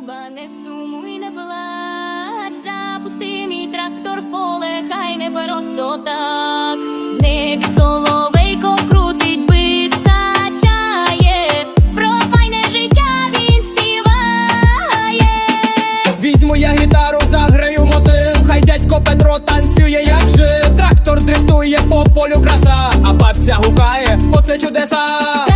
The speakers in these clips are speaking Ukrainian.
дуба, не сумуй, не плач, запусти мій трактор в поле, хай не просто так. В небі соловейко крутить бит качає, про файне життя він співає. Візьму я гітару, заграю мотив. Хай дядько Петро танцює, як жив. Трактор дрифтує по полю краса, а бабця гукає, оце чудеса.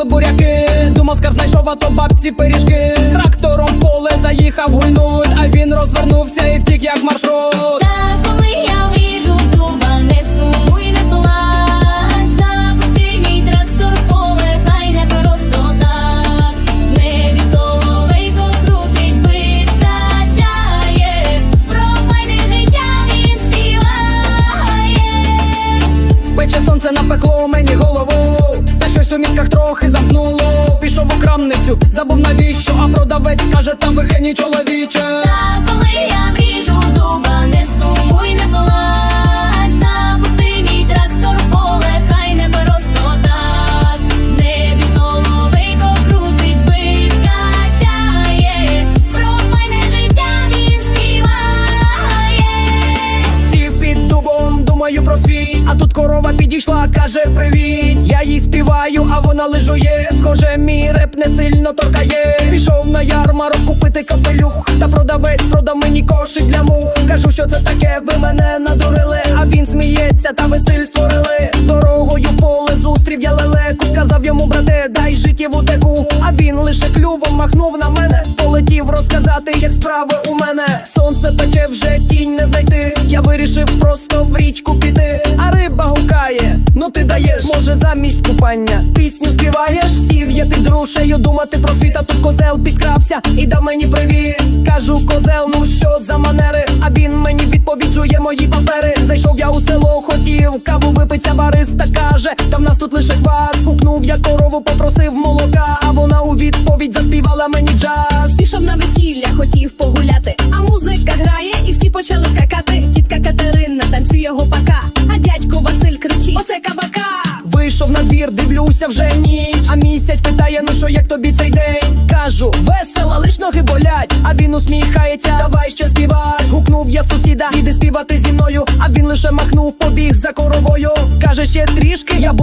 Виросли буряки. Думав, скарб знайшов, а то бабці пиріжки. З трактором в поле заїхав гульнуть, а він розвернувся і втік, як маршрут. Та коли я вріжу дуба, не сумуй, не плач, запусти мій трактор в поле, хай не просто так. Небі соловейко крутить бит про файне життя він співає. Пече сонце напекло мені голову. Щось у мізках трохи замкнуло. Пішов у крамницю, забув навіщо, а продавець каже, там вихені чоловіче. Та коли я вріжу дуба, не сумуй, не плач, запусти мій трактор в поле, хай не просто так. Небі соловейко крутить бит качає, про файне життя він співає. Сів під дубом, думаю про світ. А тут корова підійшла, каже привіт. Я їй співаю, а вона лежує. Схоже, мій реп не сильно торкає. Пішов на ярмарок купити капелюх. Та продавець продав мені кошик для мух. Кажу, що це таке, ви мене надурили. А він сміється, та ви стиль створили. Дорогою в поле зустрів я лелеку. Сказав йому, брате, дай життєву теку. А він лише клювом махнув на мене. Полетів розказати, як справи у мене. Сонце пече вже тінь не знайти. Я вирішив просто в річку піти. А риба гукає, ну ти даєш, може замість купання. Пісню співаєш, сів я під рушею, думати про світ, а тут козел підкрався і дав мені привіт. Кажу, козел, ну що за манери? А він мені відповіджує мої папери. Зайшов я у село, хотів каву випиться, бариста каже, та в нас тут лише квас. Гукнув я корову, попросив молока, а вона у відповідь заспівала мені джаз. Пішов на весілля, хотів погуляти, а музика грає, і всі почали скакати. Оце кабака! Вийшов на двір, дивлюся вже ніч. А місяць питає, ну що як тобі цей день? Кажу, весело, лиш ноги болять. А він усміхається, давай ще співай. Гукнув я сусіда, іди співати зі мною. А він лише махнув, побіг за коровою. Каже, ще трішки я буду.